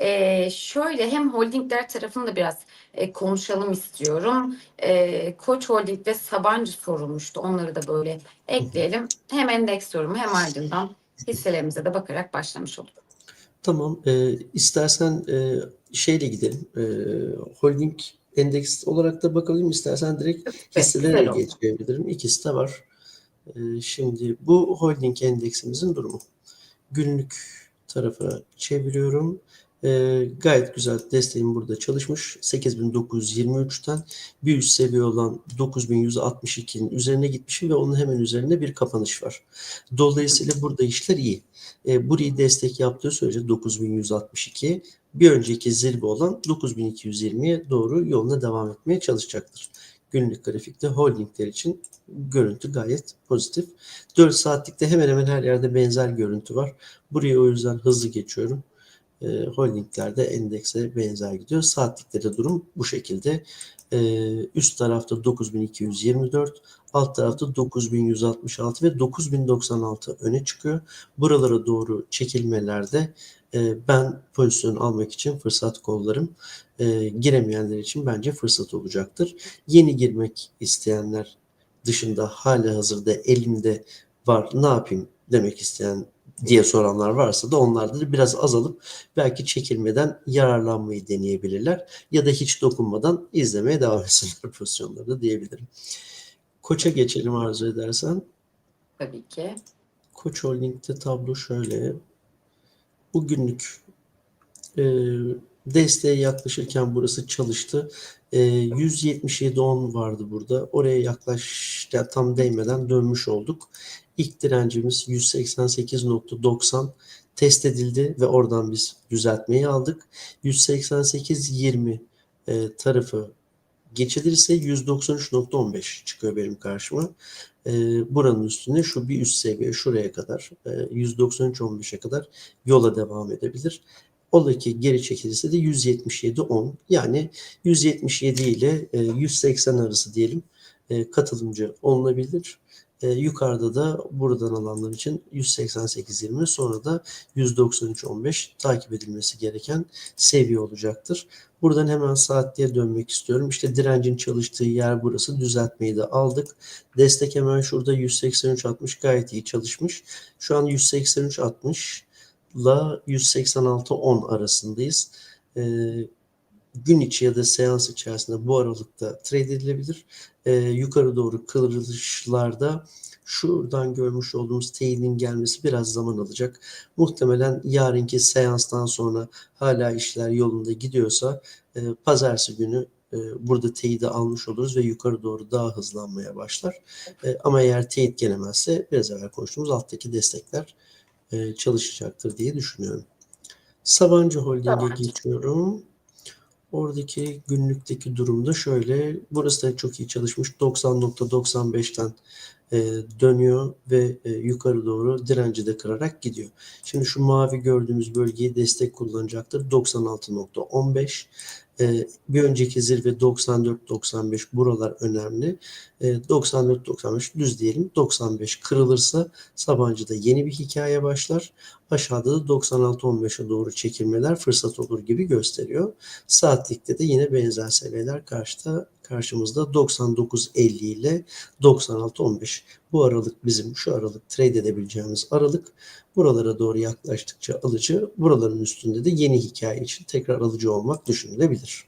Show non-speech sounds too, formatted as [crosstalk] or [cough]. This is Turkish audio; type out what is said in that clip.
Eee, şöyle hem holdingler tarafını da biraz e, konuşalım istiyorum. Eee, Koç Holding ve Sabancı sorulmuştu. Onları da böyle ekleyelim. Hem endeks yorumu hem ardından hisselerimize de bakarak başlamış olduk. Tamam. E, istersen e, şeyle gidelim. E, holding endeks olarak da bakalım. İstersen direkt hisselere güzel oldu. geçebilirim. İkisi de var. E, şimdi bu holding endeksimizin durumu. Günlük tarafa çeviriyorum. E, gayet güzel desteğim burada çalışmış. 8923'ten bir üst seviye olan 9162'nin üzerine gitmişim ve onun hemen üzerinde bir kapanış var. Dolayısıyla burada işler iyi. E, burayı destek yaptığı sürece 9162 bir önceki zirve olan 9220'ye doğru yoluna devam etmeye çalışacaktır. Günlük grafikte holdingler için görüntü gayet pozitif. 4 saatlikte hemen hemen her yerde benzer görüntü var. Burayı o yüzden hızlı geçiyorum. E, holdinglerde endekse benzer gidiyor. Saatlikte de durum bu şekilde. E, üst tarafta 9224, alt tarafta 9166 ve 9096 öne çıkıyor. Buralara doğru çekilmelerde e, ben pozisyon almak için fırsat kollarım. E, giremeyenler için bence fırsat olacaktır. Yeni girmek isteyenler dışında hala hazırda elimde var ne yapayım demek isteyen diye soranlar varsa da onlarda da biraz azalıp belki çekilmeden yararlanmayı deneyebilirler ya da hiç dokunmadan izlemeye devam etsinler [laughs] pozisyonlarda diyebilirim. Koç'a geçelim arzu edersen. Tabii ki. Koç Holding'de tablo şöyle. Bugünlük e, desteğe yaklaşırken burası çalıştı. E, 177.10 vardı burada. Oraya yaklaş ya tam değmeden dönmüş olduk. İlk direncimiz 188.90 test edildi ve oradan biz düzeltmeyi aldık. 188.20 e, tarafı geçilirse 193.15 çıkıyor benim karşıma. E, buranın üstüne şu bir üst seviye şuraya kadar e, 193.15'e kadar yola devam edebilir. Ola ki geri çekilirse de 177.10 yani 177 ile e, 180 arası diyelim e, katılımcı olunabilir. E, yukarıda da buradan alanlar için 188.20 sonra da 193.15 takip edilmesi gereken seviye olacaktır. Buradan hemen saatliğe dönmek istiyorum. İşte direncin çalıştığı yer burası. Düzeltmeyi de aldık. Destek hemen şurada 183.60 gayet iyi çalışmış. Şu an 183.60 ile 186.10 arasındayız. Ee, gün içi ya da seans içerisinde bu aralıkta trade edilebilir. Ee, yukarı doğru kırılışlarda şuradan görmüş olduğumuz teyidin gelmesi biraz zaman alacak. Muhtemelen yarınki seanstan sonra hala işler yolunda gidiyorsa e, pazartesi günü e, burada teyidi almış oluruz ve yukarı doğru daha hızlanmaya başlar. E, ama eğer teyit gelemezse biraz evvel konuştuğumuz alttaki destekler e, çalışacaktır diye düşünüyorum. Sabancı Holding'e geçiyorum. Oradaki günlükteki durumda şöyle. Burası da çok iyi çalışmış. 90.95'ten e, dönüyor ve e, yukarı doğru direnci de kırarak gidiyor. Şimdi şu mavi gördüğümüz bölgeyi destek kullanacaktır. 96.15 e, bir önceki zirve 94-95 buralar önemli. E, 94-95 düz diyelim. 95 kırılırsa Sabancı'da yeni bir hikaye başlar. Aşağıda da 96-15'e doğru çekilmeler fırsat olur gibi gösteriyor. Saatlikte de yine benzer seviyeler karşıda karşımızda 99.50 ile 96.15. Bu aralık bizim şu aralık trade edebileceğimiz aralık. Buralara doğru yaklaştıkça alıcı, buraların üstünde de yeni hikaye için tekrar alıcı olmak düşünülebilir.